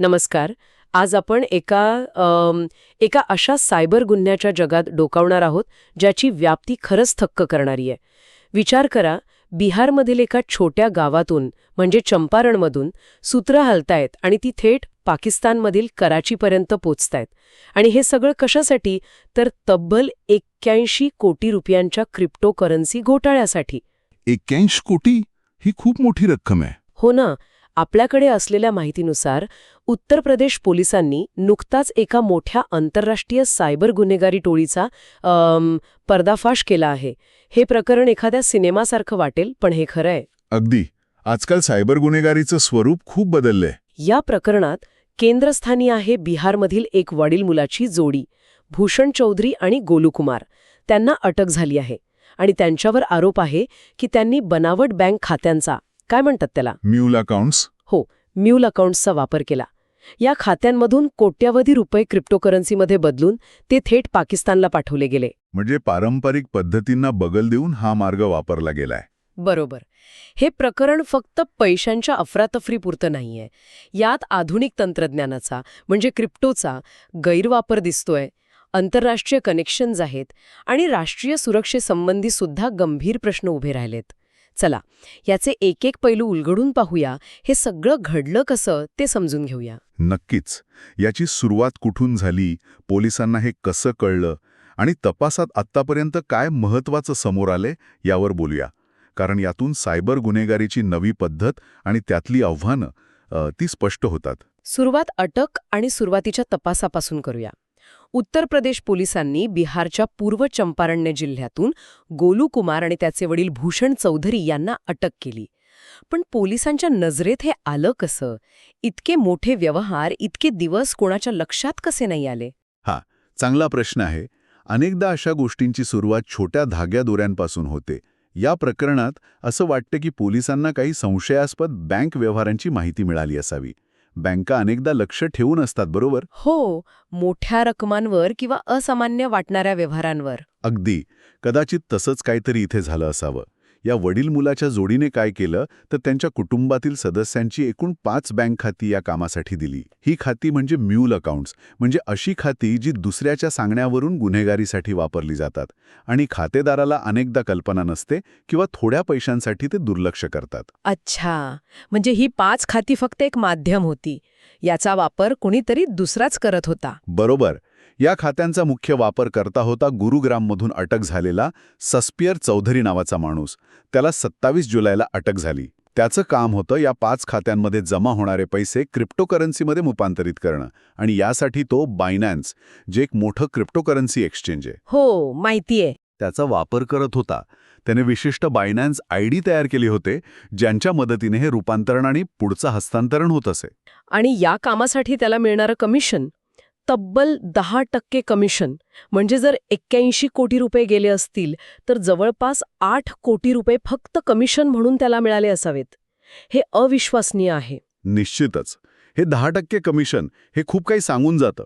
नमस्कार. आज आपण एका एका अशा सायबर गुन्ह्याच्या जगात डोकावणार आहोत ज्याची व्याप्ती खरंच थक्क करणारी आहे. विचार करा बिहारमधील एका छोट्या गावातून म्हणजे चंपारणमधून सूत्र हलतायत आणि ती थेट पाकिस्तानमधील कराचीपर्यंत पोचतायत. आणि हे सगळं कशासाठी? तर तब्बल एक्क्याऐंशी कोटी रुपयांच्या क्रिप्टोकरन्सी घोटाळ्यासाठी. एक्क्याऐंशी कोटी? ही खूप मोठी रक्कम आहे. हो ना. आपल्याकडे असलेल्या माहितीनुसार उत्तर प्रदेश पोलिसांनी नुकताच एका मोठ्या आंतरराष्ट्रीय सायबर गुन्हेगारी टोळीचा पर्दाफाश केला आहे. हे प्रकरण एखाद्या सिनेमासारखं वाटेल पण हे खरं आहे. अगदी. आजकाल सायबर गुन्हेगारीचं स्वरूप खूप बदललंय. या प्रकरणात केंद्रस्थानी आहे बिहारमधील एक वडील मुलाची जोडी भूषण चौधरी आणि गोलूकुमार. त्यांना अटक झाली आहे आणि त्यांच्यावर आरोप आहे की त्यांनी बनावट बँक खात्यांचा काय म्हणतात त्याला? Mule accounts? हो म्यूल अकाउंट्सचा वापर केला. या खात्यांमधून कोट्यावधी रुपये क्रिप्टोकरन्सीमध्ये बदलून ते थेट पाकिस्तानला पाठवले गेले. म्हणजे पारंपरिक पद्धतींना बगल देऊन हा मार्ग वापरला गेलाय. बरोबर. हे प्रकरण फक्त पैशांच्या अफरातफरीपुरतं नाहीये. यात आधुनिक तंत्रज्ञानाचा म्हणजे क्रिप्टोचा गैरवापर दिसतोय आंतरराष्ट्रीय कनेक्शन्स आहेत आणि राष्ट्रीय सुरक्षेसंबंधी सुद्धा गंभीर प्रश्न उभे राहिलेत. चला याचे एक एक पैलू उलगडून पाहूया हे सगळं घडलं कसं ते समजून घेऊया. नक्कीच याची सुरुवात कुठून झाली पोलिसांना हे कसं कळलं आणि तपासात आत्तापर्यंत काय महत्वाचं समोर आले यावर बोलूया. कारण यातून सायबर गुन्हेगारीची नवी पद्धत आणि त्यातली आव्हानं ती स्पष्ट होतात. सुरुवात अटक आणि सुरुवातीच्या तपासापासून करूया. उत्तर प्रदेश पोलिसांनी बिहारच्या पूर्व चंपारण्य जिल्ह्यातून गोलू कुमार आणि त्याचे वडील भूषण चौधरी यांना अटक केली. पण पोलिसांच्या नजरेत हे आलं कसं? इतके मोठे व्यवहार इतके दिवस कोणाच्या लक्षात कसे नाही आले? हा चांगला प्रश्न आहे. अनेकदा अशा गोष्टींची सुरुवात छोट्या धाग्या दोऱ्यांपासून होते. या प्रकरणात असं वाटतं की पोलिसांना काही संशयास्पद बँक व्यवहारांची माहिती मिळाली असावी. बँका अनेकदा लक्ष ठेवून असतात बरोबर? हो मोठ्या रकमांवर किंवा असामान्य वाटणाऱ्या व्यवहारांवर. अगदी. कदाचित तसंच काहीतरी इथे झालं असावं. या वडील मुलाच्या जोडीने काय केलं तर त्यांच्या कुटुंबातील सदस्यांची एकूण पाच बँक खाती या कामासाठी दिली. ही खाती म्हणजे म्यूल अकाउंट्स म्हणजे अशी खाती जी दुसऱ्याच्या सांगण्यावरून गुन्हेगारीसाठी वापरली जातात आणि खातेदाराला अनेकदा कल्पना नसते किंवा थोड्या पैशांसाठी ते दुर्लक्ष करतात. अच्छा म्हणजे ही पाच खाती फक्त एक माध्यम होती. याचा वापर कुणीतरी दुसराच करत होता. बरोबर. या खात्यांचा मुख्य वापर करता होता गुरुग्राममधून अटक झालेला सस्पियर चौधरी नावाचा माणूस. त्याला सत्तावीस जुलैला अटक झाली. त्याचं काम होतं या पाच खात्यांमध्ये जमा होणारे पैसे क्रिप्टोकरन्सीमध्ये रूपांतरित करणं आणि यासाठी तो बायनॅन्स जे एक मोठं क्रिप्टोकरन्सी एक्सचेंज आहे. हो माहितीये त्याचा वापर करत होता. त्याने विशिष्ट बायनॅन्स आय डी तयार केले होते ज्यांच्या मदतीने हे रूपांतरण आणि पुढचं हस्तांतरण होत असे. आणि या कामासाठी त्याला मिळणारं कमिशन तब्बल दहा टक्के कमिशन म्हणजे जर एक्क्याऐंशी कोटी रुपये गेले असतील तर जवळपास आठ कोटी रुपये फक्त कमिशन म्हणून त्याला मिळाले असावेत. हे अविश्वसनीय आहे. निश्चितच. हे दहा टक्के कमिशन हे खूप काही सांगून जातं.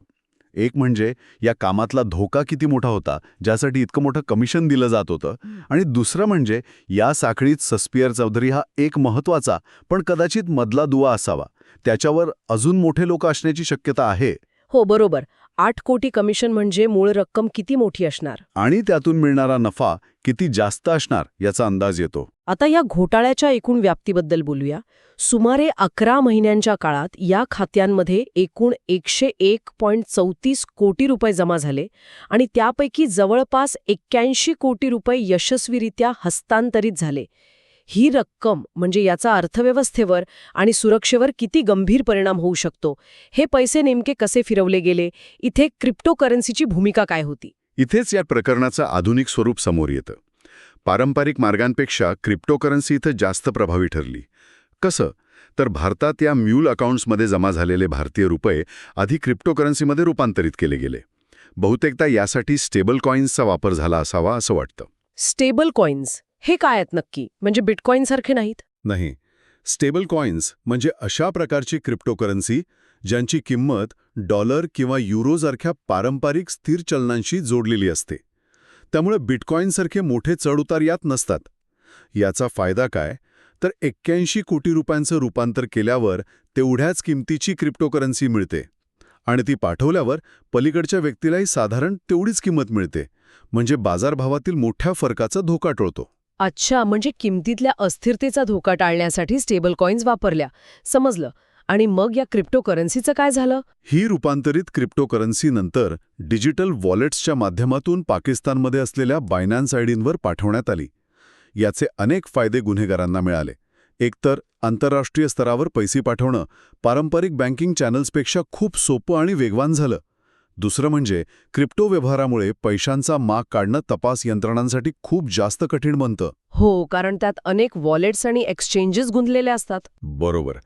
एक म्हणजे या कामातला धोका किती मोठा होता ज्यासाठी इतकं मोठं कमिशन दिलं जात होतं. आणि दुसरं म्हणजे या साखळीत सस्पियर चौधरी हा एक महत्त्वाचा पण कदाचित मधला दुवा असावा. त्याच्यावर अजून मोठे लोक असण्याची शक्यता आहे. हो बरोबर. आठ कोटी कमिशन म्हणजे मूळ रक्कम किती मोठी असणार? आणि त्यातून मिळणारा नफा किती जास्त असणार याचा अंदाज येतो. आता या घोटाळ्याच्या एकूण व्याप्तीबद्दल बोलूया. सुमारे अकरा महिन्यांच्या काळात या खात्यांमध्ये एकूण एकशे एक पॉईंट चौतीस कोटी रुपये जमा झाले आणि त्यापैकी जवळपास एक्क्याऐंशी कोटी रुपये यशस्वीरित्या हस्तांतरित झाले. ही रक्कम म्हणजे याचा अर्थव्यवस्थेवर आणि सुरक्षेवर किती गंभीर परिणाम होऊ शकतो? हे पैसे नेमके कसे फिरवले गेले? इथे क्रिप्टोकरन्सीची भूमिका काय होती? इथेच या प्रकरणाचं आधुनिक स्वरूप समोर येतं. पारंपरिक मार्गांपेक्षा क्रिप्टोकरन्सी इथं जास्त प्रभावी ठरली. कसं? तर भारतात या म्यूल अकाउंट्समध्ये जमा झालेले भारतीय रुपये आधी क्रिप्टोकरन्सीमध्ये रूपांतरित केले गेले. बहुतेकदा यासाठी स्टेबल कॉईन्सचा वापर झाला असावा असं वाटतं. Stable coins? हे काय आहेत नक्की? म्हणजे बिटकॉईनसारखे नाहीत? नाही. स्टेबल कॉईन्स म्हणजे अशा प्रकारची क्रिप्टोकरन्सी ज्यांची किंमत डॉलर किंवा युरोसारख्या पारंपरिक स्थिर चलनांशी जोडलेली असते. त्यामुळे बिटकॉईनसारखे मोठे चढउतार यात नसतात. याचा फायदा काय? तर एक्क्याऐंशी कोटी रुपयांचं रूपांतर केल्यावर तेवढ्याच किमतीची क्रिप्टोकरन्सी मिळते. आणि ती पाठवल्यावर पलीकडच्या व्यक्तीलाही साधारण तेवढीच किंमत मिळते. म्हणजे बाजारभावातील मोठ्या फरकाचा धोका टळतो. अच्छा म्हणजे किमतीतल्या अस्थिरतेचा धोका टाळण्यासाठी स्टेबल कॉइन्स वापरल्या. समजलं. आणि मग या क्रिप्टोकरन्सीचं काय झालं? ही रूपांतरित क्रिप्टोकरन्सी नंतर डिजिटल वॉलेट्सच्या माध्यमातून पाकिस्तानमध्ये असलेल्या बायनान्स आयडींवर पाठवण्यात आली. याचे अनेक फायदे गुन्हेगारांना मिळाले. एकतर आंतरराष्ट्रीय स्तरावर पैसे पाठवणं पारंपरिक बँकिंग चॅनल्सपेक्षा खूप सोपं आणि वेगवान झालं. दुसरं म्हणजे क्रिप्टो व्यवहारामुळे पैशांचा माग काढणं तपास यंत्रणांसाठी खूप जास्त कठीण बनतं. हो कारण त्यात अनेक वॉलेट्स आणि एक्सचेंजेस गुंतलेले असतात. बरोबर.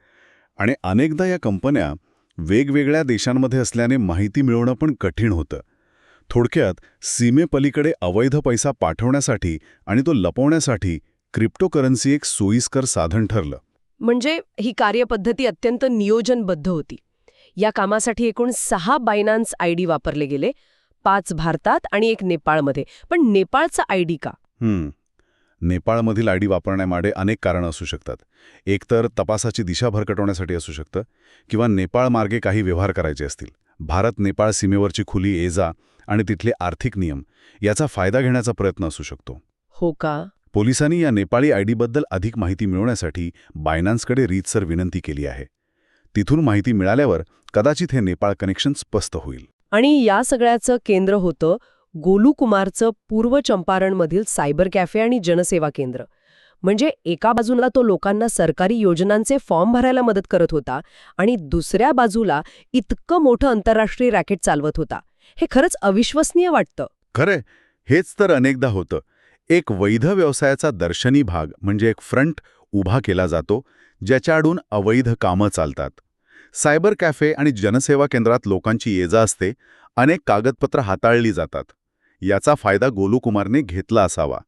आणि अनेकदा या कंपन्या वेगवेगळ्या देशांमध्ये असल्याने माहिती मिळवणं पण कठीण होतं. थोडक्यात सीमेपलीकडे अवैध पैसा पाठवण्यासाठी आणि तो लपवण्यासाठी क्रिप्टोकरन्सी एक सोयीस्कर साधन ठरलं. म्हणजे ही कार्यपद्धती अत्यंत नियोजनबद्ध होती. या कामासाठी एकूण सहा बायनान्स आयडी वापरले गेले पाच भारतात आणि एक नेपाळमध्ये. पण नेपाळचा आयडी का? हं. नेपाळमधील आयडी वापरण्यामागे अनेक कारणं असू शकतात. एकतर तपासाची दिशा भरकटवण्यासाठी असू शकतं किंवा नेपाळ मार्गे काही व्यवहार करायचे असतील. भारत नेपाळ सीमेवरची खुली एजा आणि तिथले आर्थिक नियम याचा फायदा घेण्याचा प्रयत्न असू शकतो. हो का? पोलिसांनी या नेपाळी आयडीबद्दल अधिक माहिती मिळवण्यासाठी बायनान्सकडे रीतसर विनंती केली आहे. तिथून माहिती मिळाल्यावर कदाचित हे नेपाळ कनेक्शन स्पष्ट होईल. आणि या सगळ्याचं केंद्र होतं गोलू कुमारचं पूर्व चंपारणमधील सायबर कॅफे आणि जनसेवा केंद्र. म्हणजे एका बाजूला तो लोकांना सरकारी योजनांचे फॉर्म भरायला मदत करत होता आणि दुसऱ्या बाजूला इतकं मोठं आंतरराष्ट्रीय रॅकेट चालवत होता. हे खरंच अविश्वसनीय वाटतं. खरंय हेच तर अनेकदा होतं. एक वैध व्यवसायाचा दर्शनी भाग म्हणजे एक फ्रंट उभा केला जातो ज्याच्याआडून अवैध कामं चालतात. सायबर कॅफे आणि जनसेवा केंद्रात लोकांची ये जा असते अनेक कागदपत्र हाताळली जातात. याचा फायदा गोलूकुमारने घेतला असावा.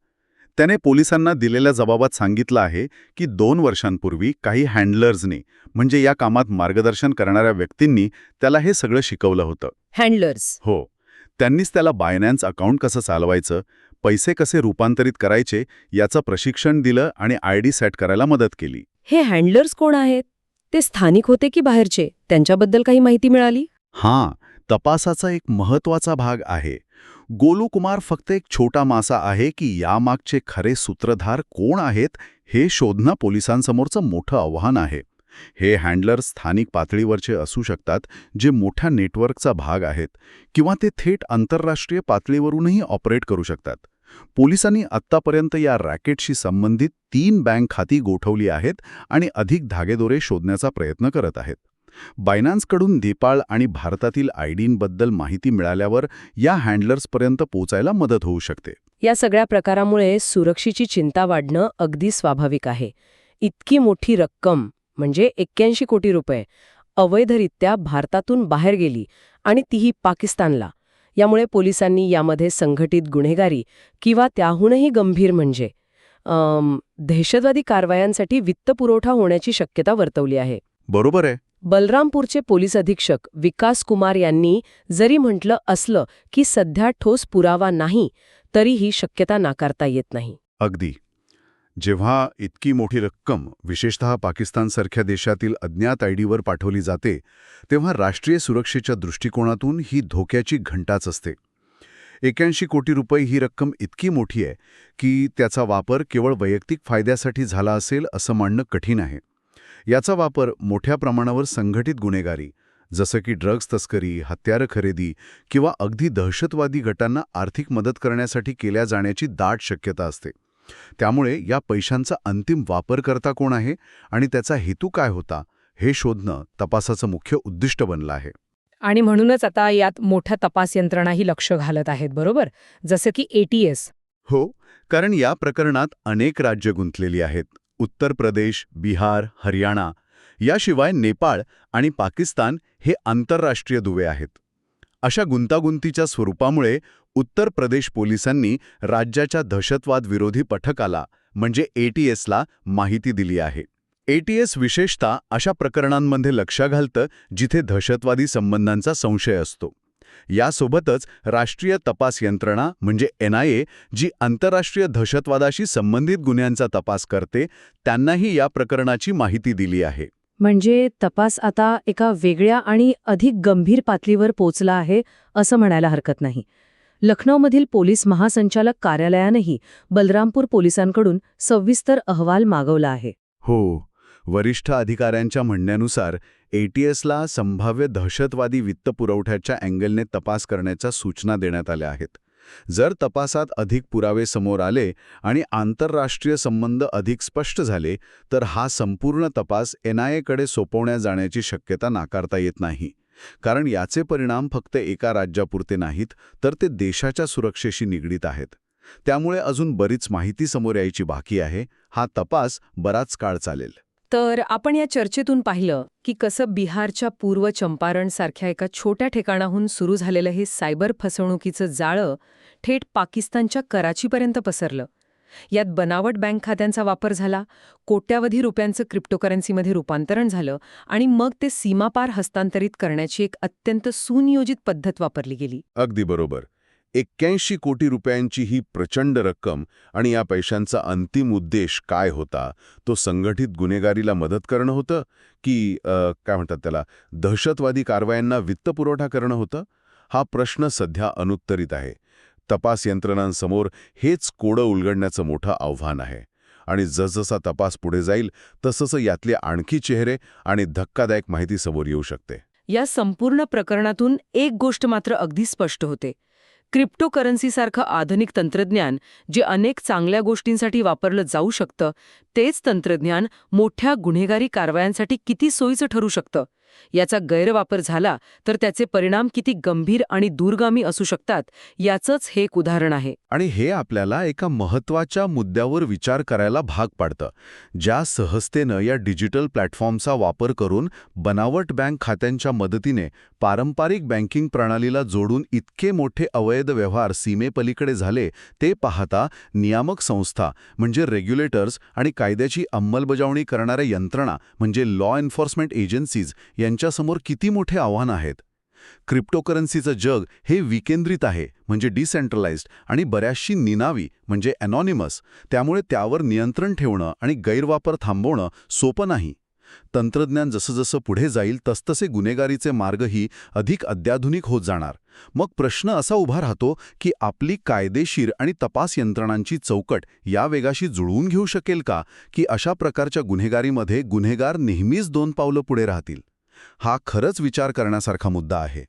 त्याने पोलिसांना दिलेल्या जबाबात सांगितलं आहे की दोन वर्षांपूर्वी काही हँडलर्सनी म्हणजे या कामात मार्गदर्शन करणाऱ्या व्यक्तींनी त्याला हे सगळं शिकवलं होतं. हँडलर्स. हो. त्यांनीच त्याला बायनान्स अकाउंट कसं चालवायचं पैसे कसे रूपांतरित करायचे याचं प्रशिक्षण दिलं आणि आय डी सेट करायला मदत केली. हे हँडलर्स कोण आहेत? ते स्थानिक होते की बाहेरचे? त्यांच्याबद्दल काही माहिती मिळाली? हां तपासाचा एक महत्त्वाचा भाग आहे. गोलू कुमार फक्त एक छोटा मासा आहे की यामागचे खरे सूत्रधार कोण आहेत हे शोधणं पोलिसांसमोरचं मोठं आव्हान आहे. हे हँडलर स्थानिक पातळीवरचे असू शकतात जे मोठ्या नेटवर्कचा भाग आहेत किंवा ते थेट आंतरराष्ट्रीय पातळीवरूनही ऑपरेट करू शकतात. पोलिसांनी आत्तापर्यंत या रॅकेटशी संबंधित तीन बँक खाती गोठवली आहेत आणि अधिक धागेदोरे शोधण्याचा प्रयत्न करत आहेत. बायनान्सकडून नेपाळ आणि भारतातील आयडींबद्दल माहिती मिळाल्यावर या हँडलर्सपर्यंत पोचायला मदत होऊ शकते. या सगळ्या प्रकारामुळे सुरक्षेची चिंता वाढणं अगदी स्वाभाविक आहे. इतकी मोठी रक्कम म्हणजे एक्क्याऐंशी कोटी रुपये अवैधरित्या भारतातून बाहेर गेली आणि तीही पाकिस्तानला. यामुळे पोलिसांनी यामध्ये संघटित गुन्हेगारी किंवा त्याहूनही गंभीर म्हणजे दहशतवादी कारवायांसाठी वित्तपुरवठा होण्याची शक्यता वर्तवली आहे. बरोबर आहे. बलरामपूरचे पोलीस अधीक्षक विकास कुमार यांनी जरी म्हटलं असलं की सध्या ठोस पुरावा नाही तरी ही शक्यता नाकारता येत नाही. अगदी. जेव्हा इतकी मोठी रक्कम विशेषतः पाकिस्तानसारख्या देशातील अज्ञात आयडीवर पाठवली जाते तेव्हा राष्ट्रीय सुरक्षेच्या दृष्टिकोनातून ही धोक्याची घंटाच असते. एक्याऐंशी कोटी रुपये ही रक्कम इतकी मोठी आहे की त्याचा वापर केवळ वैयक्तिक फायद्यासाठी झाला असेल असं मानणं कठीण आहे. याचा वापर मोठ्या प्रमाणावर संघटित गुन्हेगारी जसं की ड्रग्ज तस्करी हत्यारं खरेदी किंवा अगदी दहशतवादी गटांना आर्थिक मदत करण्यासाठी केल्या जाण्याची दाट शक्यता असते. त्यामुळे या पैशांचा अंतिम वापरकर्ता कोण आहे आणि त्याचा हेतू काय होता हे शोधणं तपासाचं मुख्य उद्दिष्ट बनलं आहे. आणि म्हणूनच आता यात मोठ्या तपास यंत्रणाही लक्ष घालत आहेत बरोबर? जसं की एटीएस हो कारण या प्रकरणात अनेक राज्य गुंतलेली आहेत. उत्तर प्रदेश बिहार हरियाणा याशिवाय नेपाळ आणि पाकिस्तान हे आंतरराष्ट्रीय दुवे आहेत. अशा गुंतागुंतीच्या स्वरूपामुळे उत्तर प्रदेश पोलिसांनी राज्याच्या दहशतवाद विरोधी पथकाला म्हणजे एटीएसला माहिती दिली आहे. एटीएस विशेषतः अशा प्रकरणांमध्ये लक्ष घालतं जिथे दहशतवादी संबंधांचा संशय असतो. यासोबतच राष्ट्रीय तपास यंत्रणा म्हणजे एनआयए जी आंतरराष्ट्रीय दहशतवादाशी संबंधित गुन्ह्यांचा तपास करते त्यांनाही या प्रकरणाची माहिती दिली आहे. म्हणजे तपास आता एका वेगळ्या आणि अधिक गंभीर पातळीवर पोचला आहे असं म्हणायला हरकत नाही. लखनौमधील पोलीस महासंचालक कार्यालयानंही बलरामपूर पोलिसांकडून सविस्तर अहवाल मागवला आहे. हो वरिष्ठ अधिकाऱ्यांच्या म्हणण्यानुसार एटीएसला संभाव्य दहशतवादी वित्तपुरवठ्याच्या अँगलने तपास करण्याच्या सूचना देण्यात आल्या आहेत. जर तपासात अधिक पुरावे समोर आले आणि आंतरराष्ट्रीय संबंध अधिक स्पष्ट झाले तर हा संपूर्ण तपास एनआयएकडे सोपवण्या जाण्याची शक्यता नाकारता येत नाही. कारण याचे परिणाम फक्त एका राज्यापुरते नाहीत तर ते देशाच्या सुरक्षेशी निगडीत आहेत. त्यामुळे अजून बरीच माहिती समोर यायची बाकी आहे. हा तपास बराच काळ चालेल. तर आपण या चर्चेतून पाहिलं की कसं बिहारच्या पूर्व चंपारण सारख्या एका छोट्या ठिकाणाहून सुरू झालेलं हे सायबर फसवणुकीचं जाळं थेट पाकिस्तानच्या कराचीपर्यंत पसरलं. यात बनावट बँक खात्यांचा वापर झाला कोट्यावधी रुपयांचं क्रिप्टोकरन्सीमध्ये रूपांतरण झालं आणि मग ते सीमापार हस्तांतरित करण्याची एक अत्यंत सुनियोजित पद्धत वापरली गेली. अगदी बरोबर. एक्क्याऐंशी कोटी रुपयांची ही प्रचंड रक्कम आणि या पैशांचा अंतिम उद्देश काय होता तो संघटित गुन्हेगारीला मदत करणं होतं की काय म्हणतात त्याला दहशतवादी कारवायांना वित्तपुरवठा करणं होतं? हा प्रश्न सध्या अनुत्तरित आहे. तपास यंत्रणांसमोर हेच कोडं उलगडण्याचं मोठं आव्हान आहे. आणि जसजसा तपास पुढे जाईल तसंच यातले आणखी चेहरे आणि धक्कादायक माहिती समोर येऊ शकते. या संपूर्ण प्रकरणातून एक गोष्ट मात्र अगदी स्पष्ट होते. क्रिप्टोकरन्सीसारखं आधुनिक तंत्रज्ञान जे अनेक चांगल्या गोष्टींसाठी वापरलं जाऊ शकतं तेच तंत्रज्ञान मोठ्या गुन्हेगारी कारवायांसाठी किती सोयीचं ठरू शकतं? याचा गैरवापर झाला तर त्याचे परिणाम किती गंभीर आणि दूरगामी असू शकतात याचंच हे एक उदाहरण आहे. आणि हे आपल्याला एका महत्त्वाच्या मुद्द्यावर विचार करायला भाग पाडतं ज्या सहजतेनं या डिजिटल प्लॅटफॉर्मचा वापर करून बनावट बँक खात्यांच्या मदतीने पारंपरिक बँकिंग प्रणालीला जोडून इतके मोठे अवैध व्यवहार सीमेपलीकडे झाले ते पाहता नियामक संस्था म्हणजे रेग्युलेटर्स आणि कायद्याची अंमलबजावणी करणाऱ्या यंत्रणा म्हणजे लॉ एन्फोर्समेंट एजन्सीज यांच्यासमोर किती मोठे आव्हान आहेत. क्रिप्टोकरन्सीचं जग हे विकेंद्रित आहे म्हणजे डिसेंट्रलाइज्ड आणि बऱ्याचशी निनावी म्हणजे अनॉनिमस त्यामुळे त्यावर नियंत्रण ठेवणं आणि गैरवापर थांबवणं सोपं नाही. तंत्रज्ञान जसंजसं पुढे जाईल तसतसे गुन्हेगारीचे मार्गही अधिक अत्याधुनिक होत जाणार. मग प्रश्न असा उभा राहतो की आपली कायदेशीर आणि तपास यंत्रणांची चौकट या वेगाशी जुळवून घेऊ शकेल का की अशा प्रकारच्या गुन्हेगारीमध्ये गुन्हेगार नेहमीच दोन पावलं पुढे राहतील? हा खरंच विचार करण्यासारखा मुद्दा आहे.